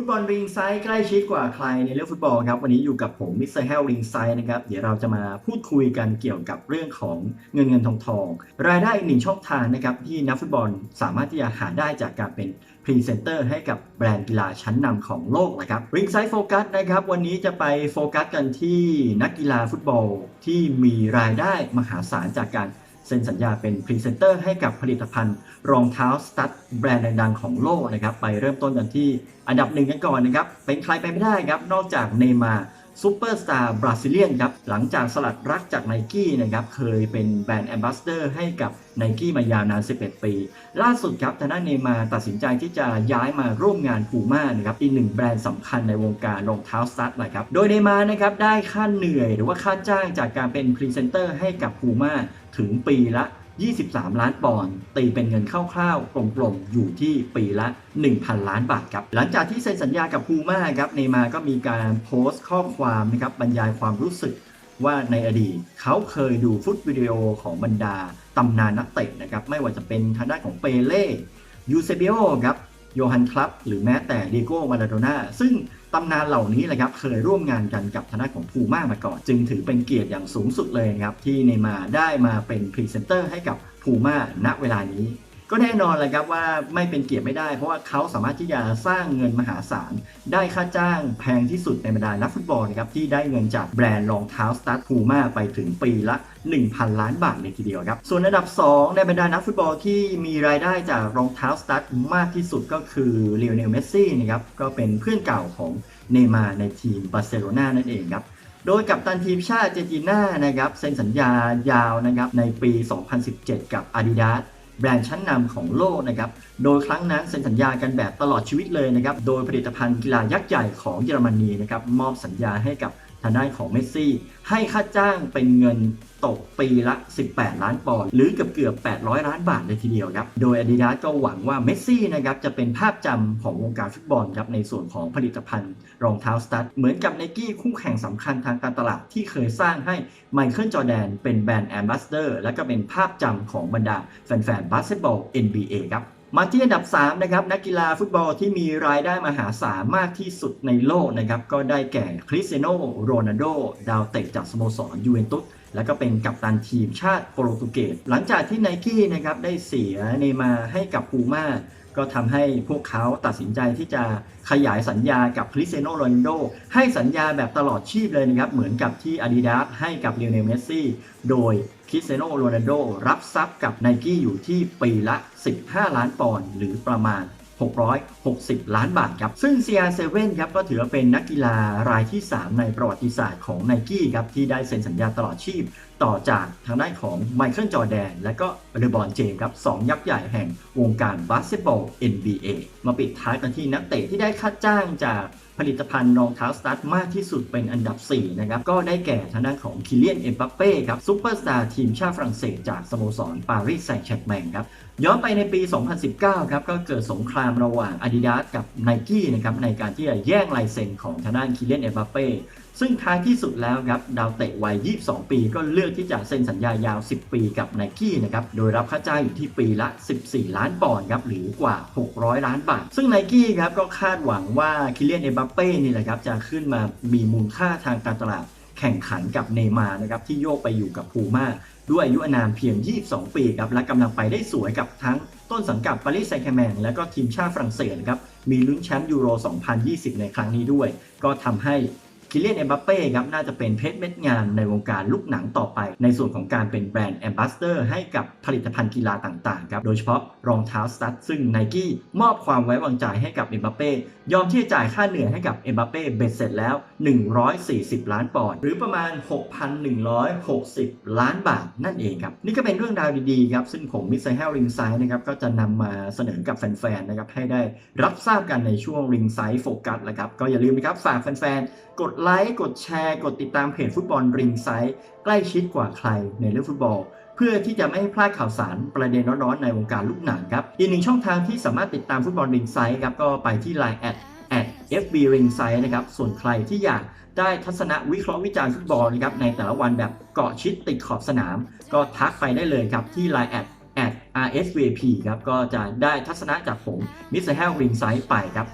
ฟุตบอลริงไซด์ใกล้ชิดกว่าใครในเรื่องฟุตบอลครับวันนี้อยู่กับผมมิสเตอร์เฮลริงไซด์นะครับเดี๋ยวเราจะมาพูดคุยกันเกี่ยวกับเรื่องของเงินเงินทองทอง รายได้อีกหนึ่งช่องทางนะครับที่นักฟุตบอลสามารถที่จะหาได้จากการเป็นพรีเซนเตอร์ให้กับแบรนด์กีฬาชั้นนำของโลกนะครับริงไซด์โฟกัสนะครับวันนี้จะไปโฟกัสกันที่นักกีฬาฟุตบอลที่มีรายได้มหาศาลจากการ เซ็นสัญญาเป็นพรีเซนเตอร์ให้กับผลิตภัณฑ์ รองเท้าสตั๊ดแบรนด์ดังๆของโลกนะครับ ไปเริ่มต้นกันที่อันดับหนึ่งกันก่อนนะครับ เป็นใครไปไม่ได้ครับ นอกจากเนมาร ซูเปอร์สตาร์บราซิเลียนครับหลังจากสลัดรักจากไนกี้นะครับเคยเป็นแบรนด์แอมบาสเดอร์ให้กับไนกี้มายาวนาน 11 ปี ล่าสุดครับทางด้านเนมาร์ตัดสินใจที่จะย้ายมาร่วมงานพูม่านะครับอีกหนึ่งแบรนด์สำคัญในวงการรองเท้าสตั๊ดนะครับโดยเนมาร์นะครับได้ค่าเหนื่อยหรือว่าค่าจ้างจากการเป็นพรีเซนเตอร์ให้กับพูม่าถึงปีละ 23 ล้านปอนด์ตีเป็นเงินคร่าวๆกลมๆ อยู่ที่ปีละ 1,000 ล้านบาทครับ หลังจากที่เซ็นสัญญากับพูม่าครับเนมาก็มีการโพสต์ข้อความนะครับบรรยายความรู้สึกว่าในอดีตเขาเคยดูฟุตวิดีโอของบรรดาตำนานนักเตะนะครับไม่ว่าจะเป็นทางด้านของเปเล่ยูเซเบิโอครับโยฮันคลับหรือแม้แต่เดโก้มาราโดน่าซึ่ง ตำนานเหล่านี้แหละครับเคยร่วมงานกันกับทนานของพูม่ามาก่อน จึงถือเป็นเกียรติอย่างสูงสุดเลยครับที่เนมาได้มาเป็นพรีเซนเตอร์ให้กับพูม่าณเวลานี้ ก็แน่นอนเลยครับว่าไม่เป็นเกียรติไม่ได้ เพราะว่าเขาสามารถที่จะสร้างเงินมหาศาล ได้ค่าจ้างแพงที่สุดในบรรดานักฟุตบอลนะครับที่ได้เงินจากแบรนด์รองเท้าสตาร์ทพูม่าไปถึงปีละ 1,000 ล้านบาทเลยทีเดียวครับ ส่วนอันดับ 2 ในบรรดานักฟุตบอลที่มีรายได้จากรองเท้าสตาร์ทมากที่สุดก็คือเลโอเนลเมสซี่นะครับก็เป็นเพื่อนเก่าของเนย์มาร์ในทีมบาร์เซโลนานั่นเองครับโดยกับตันทีมชาติเจจีน่านะครับเซ็นสัญญายาวนะครับในปี 2017 กับ Adidas แบรนด์ชั้นนำของโลกนะครับ โดยครั้งนั้นเซ็นสัญญากันแบบตลอดชีวิตเลยนะครับ โดยผลิตภัณฑ์กีฬายักษ์ใหญ่ของเยอรมนีนะครับมอบสัญญาให้กับ ทางด้านของเมสซี่ ให้ค่าจ้างเป็นเงินตกปีละ 18 ล้านปอนด์หรือเกือบเกือบ 800 ล้านบาทเลยทีเดียวครับ โดย Adidas ก็หวังว่าเมสซี่นะครับจะเป็นภาพจำของวงการฟุตบอลครับในส่วนของผลิตภัณฑ์รองเท้าสตั๊ดเหมือนกับไนกี้คู่แข่งสำคัญทางการตลาดที่เคยสร้างให้ไมเคิลจอแดนเป็นแบรนด์แอมบาสเดอร์และก็เป็นภาพจำของบรรดาแฟนๆบาสเกตบอล NBA ครับ มาที่อันดับ 3 นะครับ นักกีฬาฟุตบอลที่มีรายได้มหาศาลมากที่สุดในโลกนะครับ ก็ได้แก่คริสเตียโนโรนัลโดดาวเตะจากสโมสรยูเวนตุส แล้วก็เป็นกัปตันทีมชาติโปรตุเกสหลังจากที่ไนกี้นะครับได้เสียเนมาให้กับพูม่าก็ทำให้พวกเขาตัดสินใจที่จะขยายสัญญากับคริสเตียโนโรนัลโดให้สัญญาแบบตลอดชีพเลยนะครับ เหมือนกับที่ Adidas ให้กับเลโอเนลเมสซี่โดยคริสเตียโนโรนัลโดรับทรัพย์กับไนกี้อยู่ที่ปีละ 15 ล้านปอนด์หรือประมาณ 660 ล้านบาทครับ ซึ่ง CR7 ครับก็ถือว่าเป็นนักกีฬารายที่ 3 ในประวัติศาสตร์ของไนกี้ครับที่ได้เซ็นสัญญาตลอดชีพ ต่อจากทางด้านของไมเคิลจอแดน และก็เรบอนเจมส์ครับสองยักษ์ใหญ่แห่งวงการบาสเกตบอล NBA มาปิดท้ายกันที่นักเตะที่ได้ค่าจ้างจาก ผลิตภัณฑ์รองเท้าสตาร์ทมากที่สุดเป็นอันดับ 4 นะครับ ก็ได้แก่ทางด้านของคิเลียน เอ็มบัปเป้ครับซูเปอร์สตาร์ทีมชาติฝรั่งเศสจากสโมสรปารีสแซงต์แชร์แมงครับย้อนไปในปี 2019 ครับ ก็เกิดสงครามระหว่าง Adidas กับ Nike นะครับในการที่จะแย่งลายเซ็นของทางด้านคิเลียน เอ็มบัปเป้ ซึ่งท้ายที่สุดแล้วครับดาวเตะวัย 22 ปี ก็เลือกที่จะเซ็นสัญญายาว 10 ปีกับ Nike นะครับ โดยรับค่าจ้างอยู่ที่ปีละ 14 ล้านปอนด์ครับหรือกว่า 600 ล้านบาท ซึ่ง Nike ครับก็คาดหวังว่าคิเลียนเอ็มบัปเป้นี่แหละครับจะขึ้นมามีมูลค่าทางการตลาดแข่งขันกับเนย์มาร์นะครับที่โยกไปอยู่กับพูม่าด้วยอายุอานามเพียง 22 ปีครับและกำลังไปได้สวยกับทั้งต้นสังกัดปารีสแซงต์แชร์แมงและก็ทีมชาติฝรั่งเศสครับมีลุ้นแชมป์ยูโร 2020 ในครั้งนี้ด้วย ก็ทำให้ คิเลียนเอ็มบัปเป้ครับน่าจะเป็นเพชรเม็ดงานในวงการลูกหนังต่อไป ในส่วนของการเป็นแบรนด์แอมบาสเดอร์ให้กับผลิตภัณฑ์กีฬาต่างๆครับโดยเฉพาะรองเท้าสตั๊ดซึ่งไนกี้มอบความไว้วางใจให้กับเอ็มบัปเป้ยอมที่จะจ่ายค่าเหนื่อยให้กับเอ็มบัปเป้เบ็ดเสร็จแล้ว 140 ล้านปอนด์หรือประมาณ 6,160 ล้านบาทนั่นเองครับนี่ก็เป็นเรื่องราวดีๆครับซึ่งผมมิสเตอร์เฮลริงไซด์นะครับก็จะนำมาเสนอกับแฟนๆนะครับให้ได้รับทราบกันในช่วงริงไซด์โฟกัสนะครับก็อย่าลืมนะครับฝากแฟนๆกดไลค์กดแชร์ กดติดตามเพจฟุตบอลริงไซด์ใกล้ชิดกว่าใครในเรื่องฟุตบอล เพื่อที่จะไม่ให้พลาดข่าวสารประเด็นร้อนๆในวงการลูกหนังครับ อีกหนึ่งช่องทางที่สามารถติดตามฟุตบอลริงไซด์ครับก็ไปที่ Line แอด at fb ring side นะครับ ส่วนใครที่อยากได้ทัศนวิเคราะห์วิจารณ์ฟุตบอลนะครับในแต่ละวันแบบเกาะชิดติดขอบสนาม ก็ทักไปได้เลยครับที่ Line แอด at rsvp ครับ ก็จะได้ทัศนะจากผมมิสเตอร์เฮลริงไซด์ไปครับ